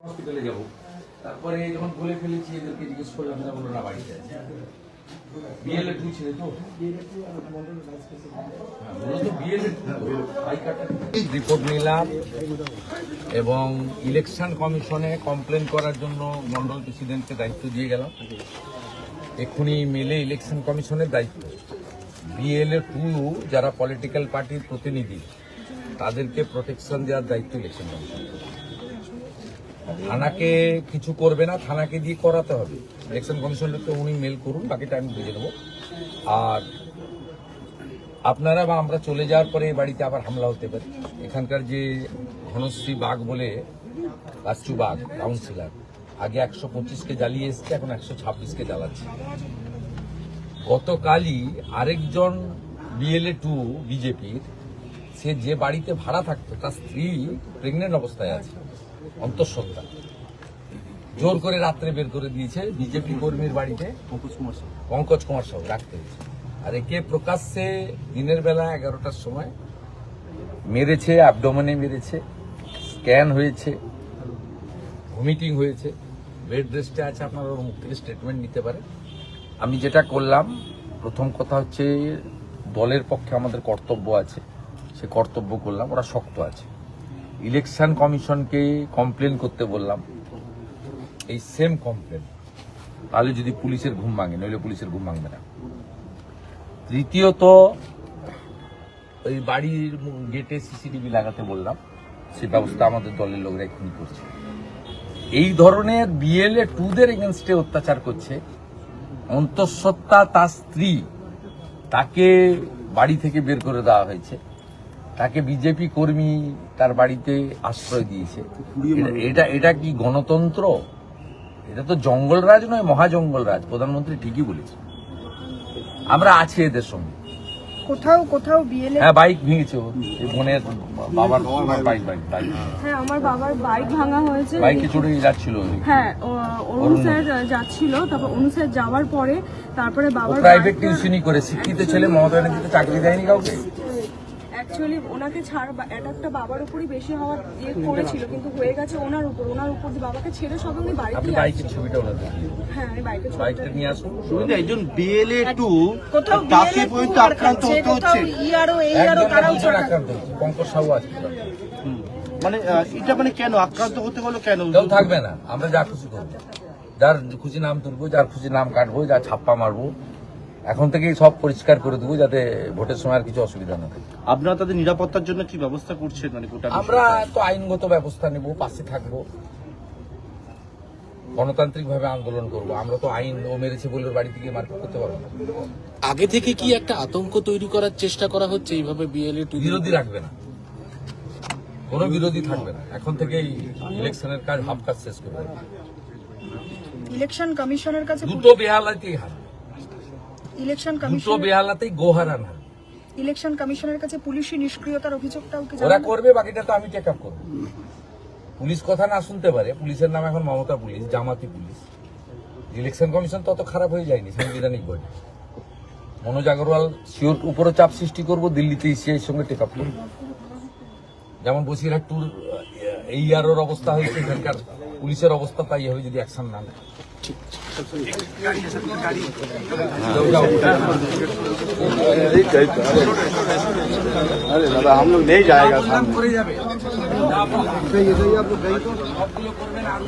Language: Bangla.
হসপিটালে যাব। তারপরে যখন বলে ফেলেছি এদেরকে জিজ্ঞেস করলাম এরা বলল না বাড়িতে বিএলএ টু ছিল তো? হ্যাঁ, বিএলএ রিপোর্ট নিলাম এবং ইলেকশন কমিশনে কমপ্লেন করার জন্য মন্ডল প্রেসিডেন্টকে দায়িত্ব দিয়ে গেলাম। এক্ষুনি মেলে ইলেকশন কমিশনের দায়িত্ব। বিএলএ টু যারা পলিটিক্যাল পার্টির প্রতিনিধি তাদেরকে প্রোটেকশন দেওয়ার দায়িত্ব ইলেকশন কমিশন থানাকে কিছু করবে না, থানাকে দিয়ে করাতে হবে। ইলেকশন কমিশনকে উনি মেল করুন বাকিটা আমি বুঝে নেব আর আপনারা বা আমরা চলে যাওয়ার পরে এই বাড়িতে আবার হামলা হতে পারে। এখানকার যে ঘনশ্রী বাঘ বলে বাচ্চু বাঘ কাউন্সিলার আগে একশো পঁচিশকে জ্বালিয়ে এসছে, এখন একশো ছাব্বিশকে জ্বালাচ্ছে। গতকালই আরেকজন বিএলএ টু বিজেপির সে যে বাড়িতে ভাড়া থাকতো, তার স্ত্রী প্রেগনেন্ট অবস্থায় আছে। অন্তঃসত্ত্বা। জোর করে রাত্রে বের করে দিয়েছে বিজেপি কর্মীর বাড়িতে। পঙ্কজ কুমার সাহু। রাখতে হয়েছে। আর একে প্রকাশ্যে দিনের বেলা এগারোটার সময় মেরেছে অ্যাবডোমেনে মেরেছে স্ক্যান হয়েছে ভমিটিং হয়েছে। বেড রেস্টে আছে আপনারা ওর মুখ থেকে স্টেটমেন্ট নিতে পারে আমি যেটা করলাম প্রথম কথা হচ্ছে দলের পক্ষে আমাদের কর্তব্য আছে। সে কর্তব্য করলাম ওরা শক্ত আছে। ইলেকশন কমিশনকে কমপ্লেন করতে বললাম। এই সেম কমপ্লেন তাহলে যদি পুলিশের ঘুম ভাঙে, নইলে পুলিশের ঘুম ভাঙবে না। তৃতীয়ত, ওই বাড়ির গেটে সিসিটিভি লাগাতে বললাম। সে ব্যবস্থা আমাদের দলের লোকরা এক্ষুনি করছে। এই ধরনের বিএলএ টুদের এগেনস্টে অত্যাচার করছে। অন্তঃসত্ত্বা তার স্ত্রী, তাকে বাড়ি থেকে বের করে দেওয়া হয়েছে। তাকে বিজেপি কর্মী তার বাড়িতে আশ্রয় দিয়েছে। এটা- এটা কি গণতন্ত্র? এটা তো জঙ্গল রাজ নয় মহাজঙ্গল রাজ প্রধানমন্ত্রী ঠিকই বলেছে আমরা আছি এদের সঙ্গে। কোথাও কোথাও বিএলএ হ্যাঁ বাইক ভেঙেছে এই বোনের বাবার বাইক বাইক বাইক। হ্যাঁ আমার বাবার বাইক ভাঙা হয়েছে। বাইকে চড়ে যাচ্ছিল হ্যাঁ অরুণ স্যার যাচ্ছিল তারপর অরুণ স্যার যাওয়ার পরে তারপরে বাবার প্রাইভেট টিউশনই করে শিক্ষিত ছেলে মমতা ব্যানার্জি চাকরি দেয়নি কাউকে। অ্যাকচুয়ালি ওনাকে ছাড় অ্যাটাকটা বাবার উপরই বেশি হওয়ার ইয়ে করেছিল কিন্তু হয়ে গেছে ওনার উপর ওনার উপর দিয়ে বাবাকে ছেড়ে সব আমি আপনি বাড়িতেই বাইকের ছবিটা ওনাদের হ্যাঁ আমি বাইকে বাইকটা নিয়ে আসুন। সুবিধা একজন বিএলএ টু কোথাও তাকে পর্যন্ত আক্রান্ত হতে হচ্ছে। ইয়ারও এইয়ারও একজন তারাও আক্রান্ত পঙ্কজ সাহু আছে। মানে এটা মানে কেন? আক্রান্ত হতে হলো কেন? কেউ থাকবে না আমরা যা খুশি করব। যার খুশি নাম তুলবো যার খুশি নাম কাটবো যা ছাপ্পা মারবো এখন থেকেই সব পরিষ্কার করে দেবো যাতে ভোটের সময় আর কিছু অসুবিধা না থাকে। আপনারা তাদের নিরাপত্তার জন্য কি ব্যবস্থা করছেন? মানে গোটা আমরা? তো আইনগত ব্যবস্থা নেব পাশে থাকব। গণতান্ত্রিক ভাবে আন্দোলন করব। আমরা তো আইন ও মেরেছে বলে বাড়ি থেকে মারপিট করতে পারব না। আগে থেকে কি একটা আতঙ্ক তৈরি করার চেষ্টা করা হচ্ছে এইভাবে বিএলএ টু বিরোধী রাখবে না। কোনো বিরোধী থাকবে না। এখন থেকেই ইলেকশনের কাজ হাফ কাজ শেষ করবে ইলেকশন কমিশনের কাছে দুটো বেহালাতেই হার ইলেকশন কমিশন বেহালাতেই গোহারান হার ইলেকশন কমিশনের কাছে পুলিশি নিষ্ক্রিয়তার অভিযোগটাও কি ওরা করবে বাকিটা তো আমি চেক আপ করব। পুলিশ কথা না শুনতে পারে পুলিশের নাম এখন মমতা পুলিশ জামাতি পুলিশ। ইলেকশন কমিশন তত খারাপ হয়ে যায়নি সাংবিধানিক বডি মনোজ আগরওয়াল শিওর উপরে চাপ সৃষ্টি করব দিল্লিতে ইসিআই সঙ্গে টেক আপ করব। যেমন বসিরহাট টুর এই ইয়ারের অবস্থা হয়েছে এখানকার। পুলিশের অবস্থা তাই হবে যদি অ্যাকশন না নেয় যাও, যাও। अरे दादा हम लोग नहीं जाएगा বললাম করে যাবে সবগুলো করবেন আর